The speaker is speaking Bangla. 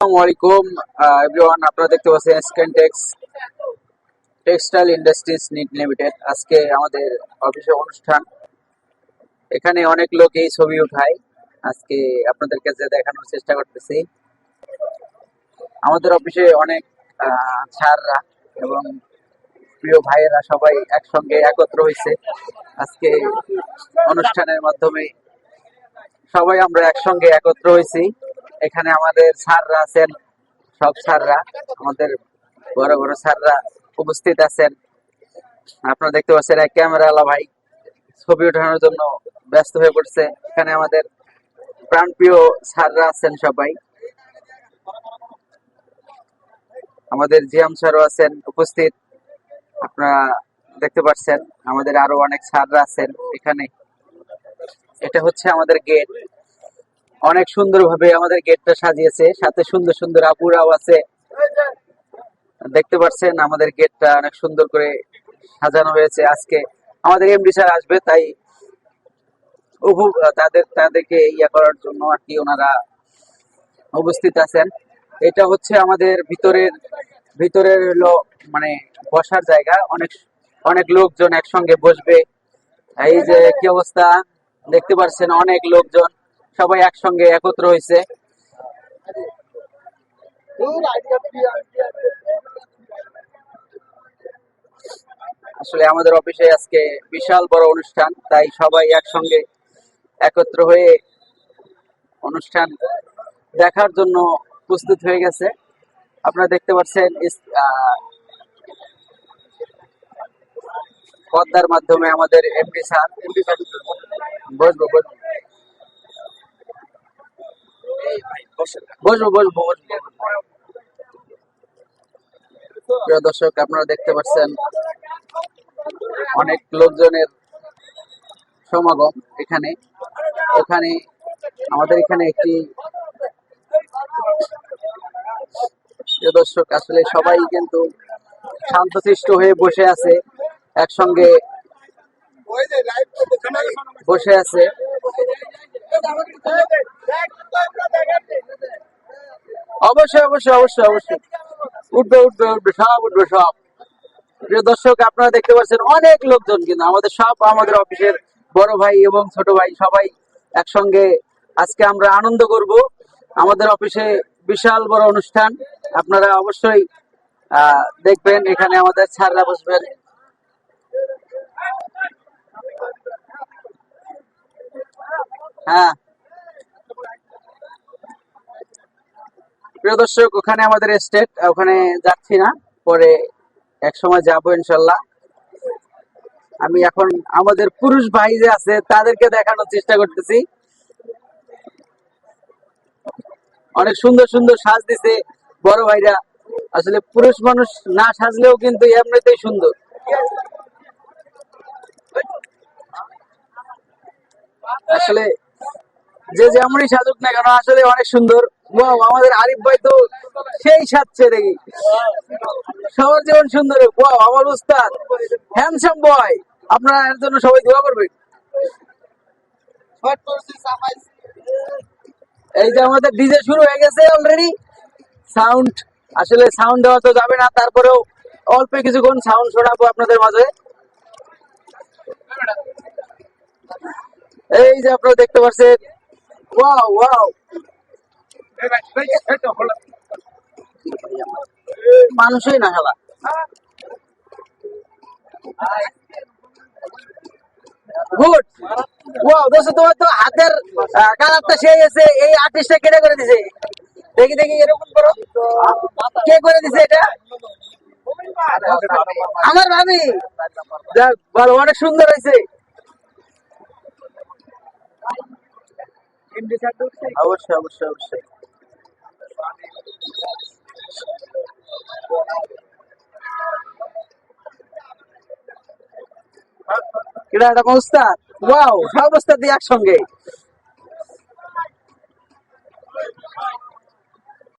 আসসালামু আলাইকুম এভরিওয়ান আপনারা দেখতে পাচ্ছেন স্ক্যানটেক্স টেক্সটাইল ইন্ডাস্ট্রিজ লিমিটেড আজকে আমাদের অফিসে অনুষ্ঠান। এখানে অনেক লোক এই ছবি উঠায়। আজকে আপনাদের কাছে দেখানোর চেষ্টা করতেছি। আমাদের অফিসে অনেক স্যাররা এবং প্রিয় ভাইয়েরা সবাই একসঙ্গে একত্র হয়েছে। আজকে অনুষ্ঠানের মাধ্যমে সবাই আমরা একসঙ্গে একত্র হয়েছি। এখানে আমাদের স্যাররা আছেন, সব স্যাররা, আমাদের বড় বড় স্যাররা উপস্থিত আছেন। আপনারা দেখতে পাচ্ছেন এক ক্যামেরাওয়ালা ভাই ছবি ওঠানোর জন্য ব্যস্ত হয়ে পড়ছে। এখানে আমাদের প্রাণপ্রিয় স্যাররা আছেন সবাই। আমাদের জিয়াম স্যারও আছেন উপস্থিত। আপনারা দেখতে পাচ্ছেন, আমাদের আরও অনেক স্যাররা আছেন এখানে। এটা হচ্ছে আমাদের গেট অনেক সুন্দরভাবে আমাদের গেটটা সাজিয়েছে, সাথে সুন্দর সুন্দর আপুরাও আছে। দেখতে পাচ্ছেন আমাদের গেটটা অনেক সুন্দর করে সাজানো হয়েছে আজকে। আমাদের এমডি স্যার আসবে, তাই তাদের, তাদেরকে ইয়া করার জন্য আর কি ওনারা উপস্থিত আছেন। এটা হচ্ছে আমাদের ভিতরের ভিতরের হলো মানে বসার জায়গা। অনেক অনেক লোকজন একসঙ্গে বসবে। এই যে কি অবস্থা? দেখতে পাচ্ছেন অনেক লোকজন। সবাই একসঙ্গে একত্র হয়েছে। আসলে আমাদের অফিসে আজকে বিশাল বড় অনুষ্ঠান, তাই সবাই একসঙ্গে একত্র হয়ে অনুষ্ঠান দেখার জন্য প্রস্তুত হয়ে গেছে। আপনারা দেখতে পাচ্ছেন পর্দার মাধ্যমে আমাদের এমডি স্যার, বসবো বসবো। বসবো বসবো প্রিয় দর্শক, আপনারা দেখতে পাচ্ছেন অনেক লোকজনের সমাগম এখানে। এখানে আমাদের এখানে একটি প্রিয় দর্শক, আসলে সবাই কিন্তু শান্তশিষ্ট হয়ে বসে আছে, একসঙ্গে বসে আছে। অবশ্যই অবশ্যই অবশ্যই অবশ্যই। উঠবে উঠবে উঠবে, সব উঠবে, সব। প্রিয় দর্শক, আপনারা দেখতে পাচ্ছেন অনেক লোকজন কিন্তু আমাদের সব আমাদের অফিসের বড় ভাই এবং ছোট ভাই সবাই একসঙ্গে আজকে আমরা আনন্দ করব। আমাদের অফিসে বিশাল বড় অনুষ্ঠান। আপনারা অবশ্যই দেখবেন এখানে আমাদের স্যাররা বসবেন। হ্যাঁ। প্রিয় দর্শক, ওখানে আমাদের স্টেট ওখানে যাচ্ছি না। পরে এক সময় যাব ইনশাল্লাহ। আমি এখন আমাদের পুরুষ ভাই যে আছে, তাদেরকে দেখানোর চেষ্টা করতেছি। অনেক সুন্দর সুন্দর সাজ দিছে বড় ভাইরা। আসলে পুরুষ মানুষ না সাজলেও কিন্তু এমনিতেই সুন্দর। আসলে যে যেমনই সাজুক না কেন, আসলে অনেক সুন্দর। আমাদের আরিফ ভাই তো সেই সাজছে দেখি সবার জীবন সুন্দর। আমার উস্তাদ। হ্যান্ডসাম বয় আপনারা এর জন্য সবাই দোয়া করবেন। এই যে আমাদের ডিজে শুরু হয়ে গেছে অলরেডি সাউন্ড আসলে সাউন্ড দেওয়া তো যাবে না, তারপরেও অল্প কিছুক্ষণ সাউন্ড শোনাবো আপনাদের মাঝে। এই যে আপনারা দেখতে পাচ্ছেন। ওয়াও ওয়াও মানুষই না খেলা। গুড দোস্ত, তোমার তো হাতের কালারটা সেই আছে, এই আর্টিস্টটা কেটে করে দিছে। দেখি দেখি, এরকম করো। কে করে দিছে এটা? আমার ভাবি। যাক, ভালো, অনেক সুন্দর হয়েছে। অবশ্যই অবশ্যই অবশ্যই। এটা একটা অবস্থা ওয়াও সব অবস্থা দিয়ে একসঙ্গে।